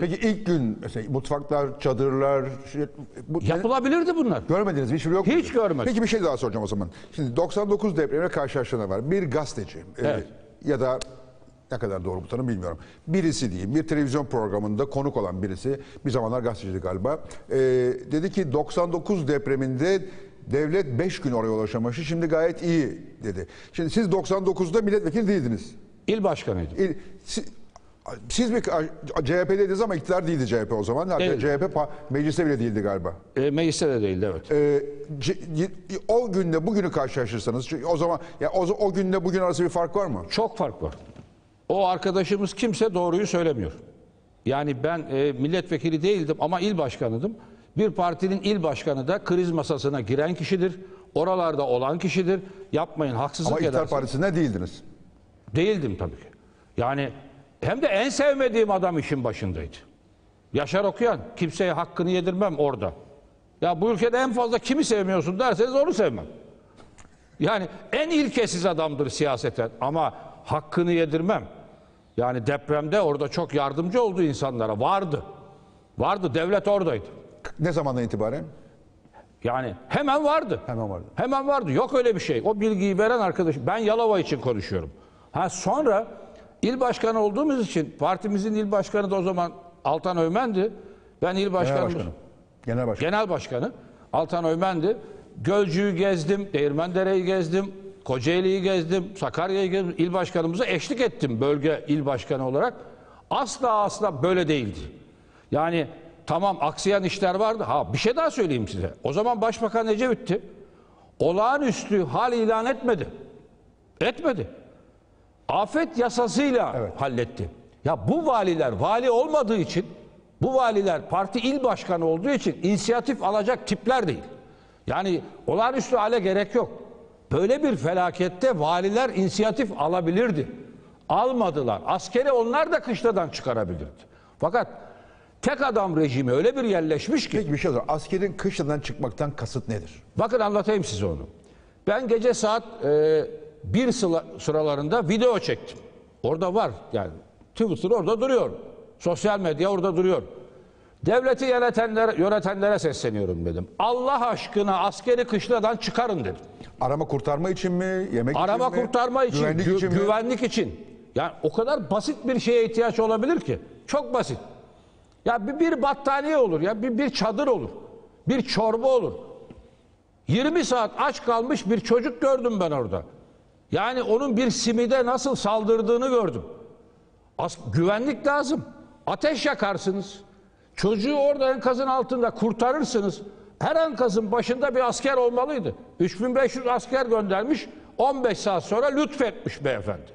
Peki ilk gün mesela mutfaklar, çadırlar, şey, bu, Yapılabilirdi bunlar. görmediniz mi? Hiç yok? Hiç görmedim. Peki bir şey daha soracağım o zaman. Şimdi 99 depremine karşılaştığına var. Bir gazeteci e, Evet. ya da ne kadar doğru bu tanım bilmiyorum. Birisi diyeyim bir televizyon programında konuk olan birisi bir zamanlar gazeteciydi galiba. e, dedi ki 99 depreminde devlet 5 gün oraya ulaşamamıştı şimdi gayet iyi dedi. Şimdi siz 99'da milletvekili değildiniz. İl başkanıydım. İl- si- Siz bir CHP'deydiniz ama iktidar değildi CHP o zaman. Değildi. CHP mecliste bile değildi galiba. E, mecliste de değildi evet. Ee, C- o günle bugünü karşılaştırsanız çünkü o zaman ya o, o günle bugün arası bir fark var mı? Çok fark var. O arkadaşımız kimse doğruyu söylemiyor. Yani ben e, milletvekili değildim ama il başkanıydım. Bir partinin il başkanı da kriz masasına giren kişidir. Oralarda olan kişidir. Yapmayın haksızlık Ama iktidar edersiniz. partisinde değildiniz. Değildim tabii ki. Yani hem de en sevmediğim adam işin başındaydı. Yaşar Okuyan. Kimseye hakkını yedirmem orada. Ya bu ülkede en fazla kimi sevmiyorsun derseniz onu sevmem. Yani en ilkesiz adamdır siyaseten ama hakkını yedirmem. Yani depremde orada çok yardımcı oldu insanlara. Vardı. Vardı. Devlet oradaydı. Ne zamandan itibaren? Yani hemen vardı. Hemen vardı. Hemen vardı. Yok öyle bir şey. O bilgiyi veren arkadaş. Ben Yalova için konuşuyorum. Ha sonra il başkanı olduğumuz için partimizin il başkanı da o zaman Altan Öymen'di. Ben il Genel başkanımız. başkanı. Genel başkanı. Genel başkanı Altan Öymen'di. Gölcü'yü gezdim, Değirmendere'yi gezdim, Kocaeli'yi gezdim, Sakarya'yı gezdim. İl başkanımıza eşlik ettim bölge il başkanı olarak. Asla asla böyle değildi. Yani tamam aksayan işler vardı. Ha bir şey daha söyleyeyim size. O zaman Başbakan Ecevit'ti. Olağanüstü hal ilan etmedi. Etmedi. Afet yasasıyla Evet. halletti. Ya bu valiler vali olmadığı için bu valiler parti il başkanı olduğu için inisiyatif alacak tipler değil. Yani olağanüstü hale gerek yok. Böyle bir felakette valiler inisiyatif alabilirdi. Almadılar. Askeri onlar da kışladan çıkarabilirdi. Fakat tek adam rejimi öyle bir yerleşmiş ki Peki bir şey olur. Askerin kışladan çıkmaktan kasıt nedir? Bakın anlatayım size onu. Ben gece saat e, bir sıralarında video çektim. Orada var yani Twitter orada duruyor. Sosyal medya orada duruyor. Devleti yönetenlere, yönetenlere sesleniyorum dedim. Allah aşkına askeri kışladan çıkarın dedim. Arama kurtarma için mi? Yemek Arama için mi? kurtarma için, Güvenlik gü- için mi? güvenlik için. Yani o kadar basit bir şeye ihtiyaç olabilir ki. Çok basit. Ya bir, bir battaniye olur ya, bir, bir çadır olur. Bir çorba olur. 20 saat aç kalmış bir çocuk gördüm ben orada. Yani onun bir simide nasıl saldırdığını gördüm. As- güvenlik lazım. Ateş yakarsınız. Çocuğu orada enkazın altında kurtarırsınız. Her enkazın başında bir asker olmalıydı. 3500 asker göndermiş. 15 saat sonra lütfetmiş beyefendi.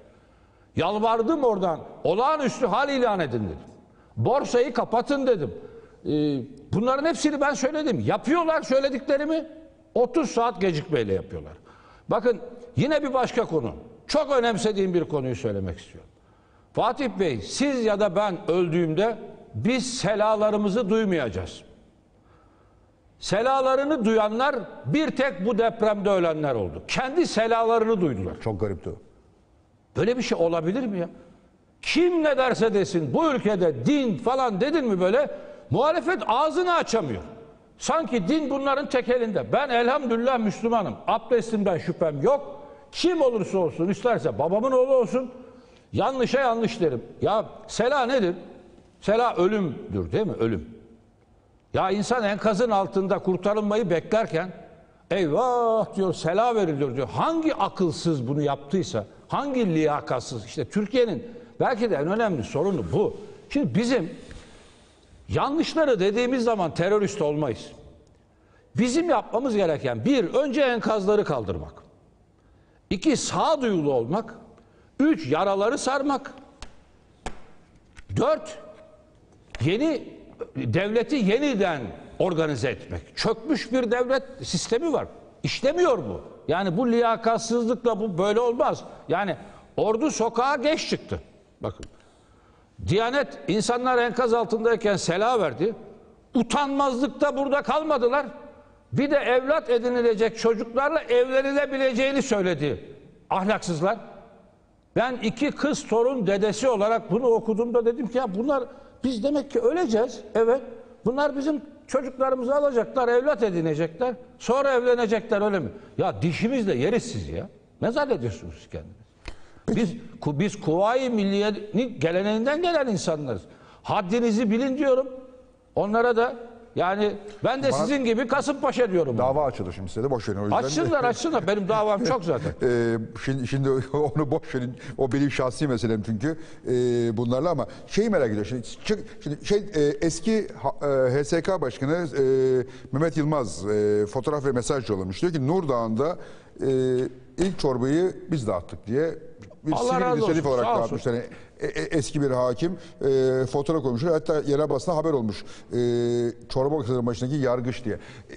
Yalvardım oradan. Olağanüstü hal ilan edin dedim. Borsayı kapatın dedim. Ee, bunların hepsini ben söyledim. Yapıyorlar söylediklerimi. 30 saat gecikmeyle yapıyorlar. Bakın yine bir başka konu. Çok önemsediğim bir konuyu söylemek istiyorum. Fatih Bey siz ya da ben öldüğümde biz selalarımızı duymayacağız. Selalarını duyanlar bir tek bu depremde ölenler oldu. Kendi selalarını duydular. Çok garipti o. Böyle bir şey olabilir mi ya? Kim ne derse desin bu ülkede din falan dedin mi böyle muhalefet ağzını açamıyor. Sanki din bunların tek elinde. Ben elhamdülillah Müslümanım. Abdestimden şüphem yok. Kim olursa olsun isterse babamın oğlu olsun yanlışa yanlış derim. Ya sela nedir? Sela ölümdür değil mi? Ölüm. Ya insan enkazın altında kurtarılmayı beklerken eyvah diyor sela veriliyor diyor. Hangi akılsız bunu yaptıysa, hangi liyakatsız işte Türkiye'nin belki de en önemli sorunu bu. Şimdi bizim yanlışları dediğimiz zaman terörist olmayız. Bizim yapmamız gereken bir, önce enkazları kaldırmak. İki, sağduyulu olmak. Üç, yaraları sarmak. Dört, yeni devleti yeniden organize etmek. Çökmüş bir devlet sistemi var. İşlemiyor bu. Yani bu liyakatsızlıkla bu böyle olmaz. Yani ordu sokağa geç çıktı. Bakın. Diyanet insanlar enkaz altındayken sela verdi. Utanmazlıkta burada kalmadılar. Bir de evlat edinilecek çocuklarla evlenilebileceğini söyledi ahlaksızlar. Ben iki kız torun dedesi olarak bunu okuduğumda dedim ki ya bunlar biz demek ki öleceğiz. Evet. Bunlar bizim çocuklarımızı alacaklar, evlat edinecekler. Sonra evlenecekler öyle mi? Ya dişimizle yeriz sizi ya. Ne zannediyorsunuz siz kendiniz? Biz, ku- biz Kuvayi Milliye'nin geleneğinden gelen insanlarız. Haddinizi bilin diyorum. Onlara da yani ben de sizin gibi Kasımpaşa diyorum. Dava açılır şimdi size de boş verin o yüzden. Açsınlar açsınlar. Benim davam çok zaten. Ee, şimdi, şimdi onu boş verin. O benim şahsi meselem çünkü ee, bunlarla ama şeyi merak ediyorum. Şimdi, çık- şimdi şey e, eski ha- e, HSK Başkanı e, Mehmet Yılmaz e, fotoğraf ve mesaj yollamış. Diyor ki Nur Dağı'nda e, ilk çorbayı biz dağıttık diye bir Allah sivil razı inisiyatif olsun, olarak sağ olsun. dağıtmışlar. Yani, e- e- eski bir hakim e, fotoğraf koymuşlar. Hatta yere basına haber olmuş. E, çorba kasasının başındaki yargıç diye. E,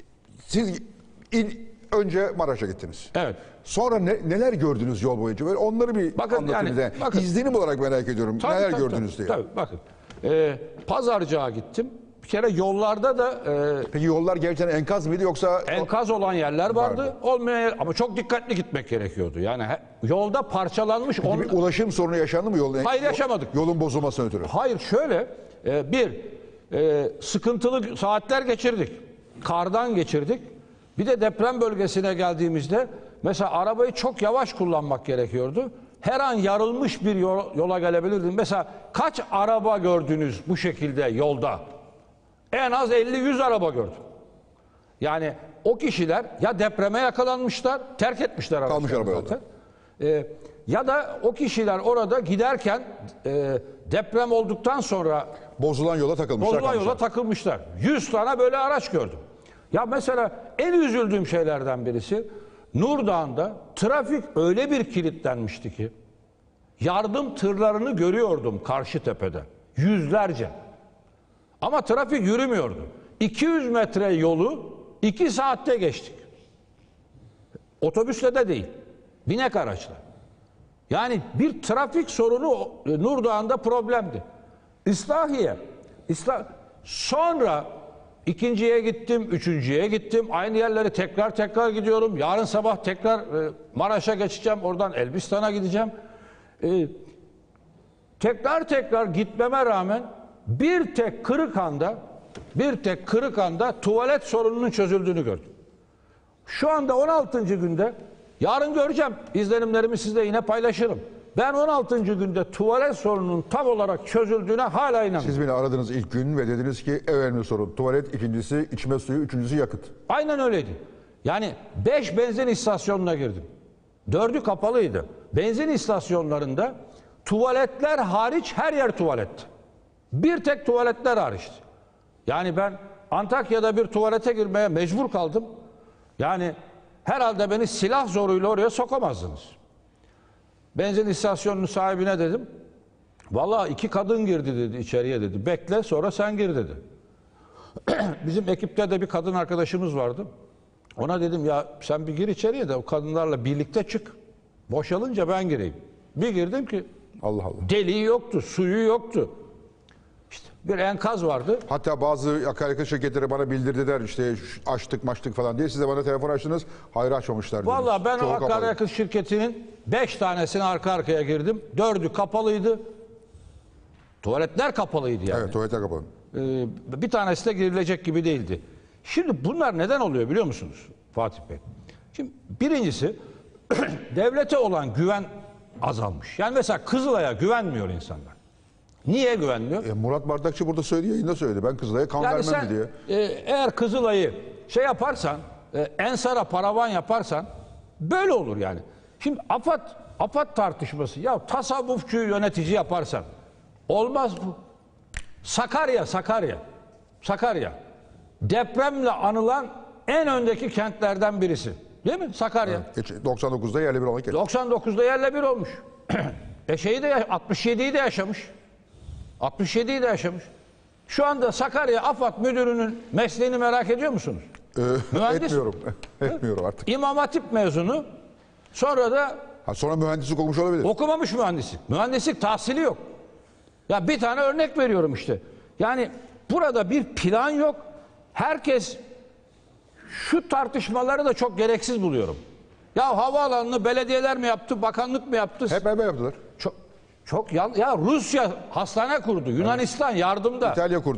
siz il, önce Maraş'a gittiniz. Evet. Sonra ne, neler gördünüz yol boyunca? Böyle onları bir Bakın anlatın yani, bize. bakın. İzlenim olarak merak ediyorum. Tabii, neler tabii, gördünüz tabii, diye. Tabii bakın. Ee, Pazarcığa gittim. Bir kere yollarda da e, Peki yollar gerçekten enkaz mıydı yoksa enkaz olan yerler vardı. Vardı. Olmayan yer, ama çok dikkatli gitmek gerekiyordu. Yani he- yolda parçalanmış on, bir ulaşım sorunu yaşandı mı yolda? Hayır, yaşamadık. Yolun bozulmasına ötürü. Hayır şöyle e, bir e, sıkıntılı saatler geçirdik. Kardan geçirdik. Bir de deprem bölgesine geldiğimizde mesela arabayı çok yavaş kullanmak gerekiyordu. Her an yarılmış bir yol- yola gelebilirdim. Mesela kaç araba gördünüz bu şekilde yolda? En az 50-100 araba gördüm. Yani o kişiler ya depreme yakalanmışlar, terk etmişler Kalmış araçlarını araba yolda. Ee, ya da o kişiler orada giderken e, deprem olduktan sonra Bozulan yola takılmışlar. bozulan yola kalmışlar. takılmışlar. 100 tane böyle araç gördüm. Ya mesela en üzüldüğüm şeylerden birisi Nur Dağı'nda trafik öyle bir kilitlenmişti ki yardım tırlarını görüyordum karşı tepede. Yüzlerce. Ama trafik yürümüyordu. 200 metre yolu 2 saatte geçtik. Otobüsle de değil. Binek araçla. Yani bir trafik sorunu Nurdağ'ında problemdi. İslahiye. İslah Sonra ikinciye gittim, üçüncüye gittim. Aynı yerleri tekrar tekrar gidiyorum. Yarın sabah tekrar e, Maraş'a geçeceğim. Oradan Elbistan'a gideceğim. E, tekrar tekrar gitmeme rağmen bir tek Kırıkhan'da bir tek Kırıkhan'da tuvalet sorununun çözüldüğünü gördüm. Şu anda 16. günde yarın göreceğim izlenimlerimi sizle yine paylaşırım. Ben 16. günde tuvalet sorununun tam olarak çözüldüğüne hala inanıyorum. Siz beni aradınız ilk gün ve dediniz ki en önemli sorun tuvalet, ikincisi içme suyu, üçüncüsü yakıt. Aynen öyleydi. Yani 5 benzin istasyonuna girdim. Dördü kapalıydı. Benzin istasyonlarında tuvaletler hariç her yer tuvaletti. Bir tek tuvaletler hariçti. Yani ben Antakya'da bir tuvalete girmeye mecbur kaldım. Yani herhalde beni silah zoruyla oraya sokamazdınız. Benzin istasyonunun sahibine dedim. Vallahi iki kadın girdi dedi içeriye dedi. Bekle sonra sen gir dedi. Bizim ekipte de bir kadın arkadaşımız vardı. Ona dedim ya sen bir gir içeriye de o kadınlarla birlikte çık. Boşalınca ben gireyim. Bir girdim ki Allah Allah. deliği yoktu, suyu yoktu. Bir enkaz vardı. Hatta bazı akaryakıt şirketleri bana bildirdiler işte açtık maçtık falan diye. Siz de bana telefon açtınız. Hayır açmamışlar. Vallahi ben Çoğu o kapalı. akaryakıt şirketinin beş tanesine arka arkaya girdim. Dördü kapalıydı. Tuvaletler kapalıydı yani. Evet tuvaletler kapalı. Ee, bir tanesi de girilecek gibi değildi. Şimdi bunlar neden oluyor biliyor musunuz Fatih Bey? Şimdi birincisi devlete olan güven azalmış. Yani mesela Kızılay'a güvenmiyor insanlar. Niye güvenmiyor? E, Murat Bardakçı burada söyledi, yayında söyledi. Ben Kızılay'a kan Yani vermem sen diye. e, eğer Kızılay'ı şey yaparsan, e, Ensar'a paravan yaparsan böyle olur yani. Şimdi AFAD, AFAD tartışması ya tasavvufçuyu yönetici yaparsan olmaz bu. Sakarya, Sakarya, Sakarya depremle anılan en öndeki kentlerden birisi. Değil mi? Sakarya. Geç, 99'da yerli bir olan kez. 99'da yerle bir olmuş. e şeyi de 67'yi de yaşamış. 67'yi de yaşamış. Şu anda Sakarya AFAD müdürünün mesleğini merak ediyor musunuz? Ee, Mühendis. etmiyorum. etmiyorum artık. İmam Hatip mezunu. Sonra da Ha, sonra mühendislik okumuş olabilir. okumamış mühendislik. Mühendislik tahsili yok. Ya bir tane örnek veriyorum işte. Yani burada bir plan yok. Herkes şu tartışmaları da çok gereksiz buluyorum. Ya havaalanını belediyeler mi yaptı, bakanlık mı yaptı? Hep beraber yaptılar. Çok, yan, ya Rusya hastane kurdu. Yunanistan yardımda. İtalya kurdu.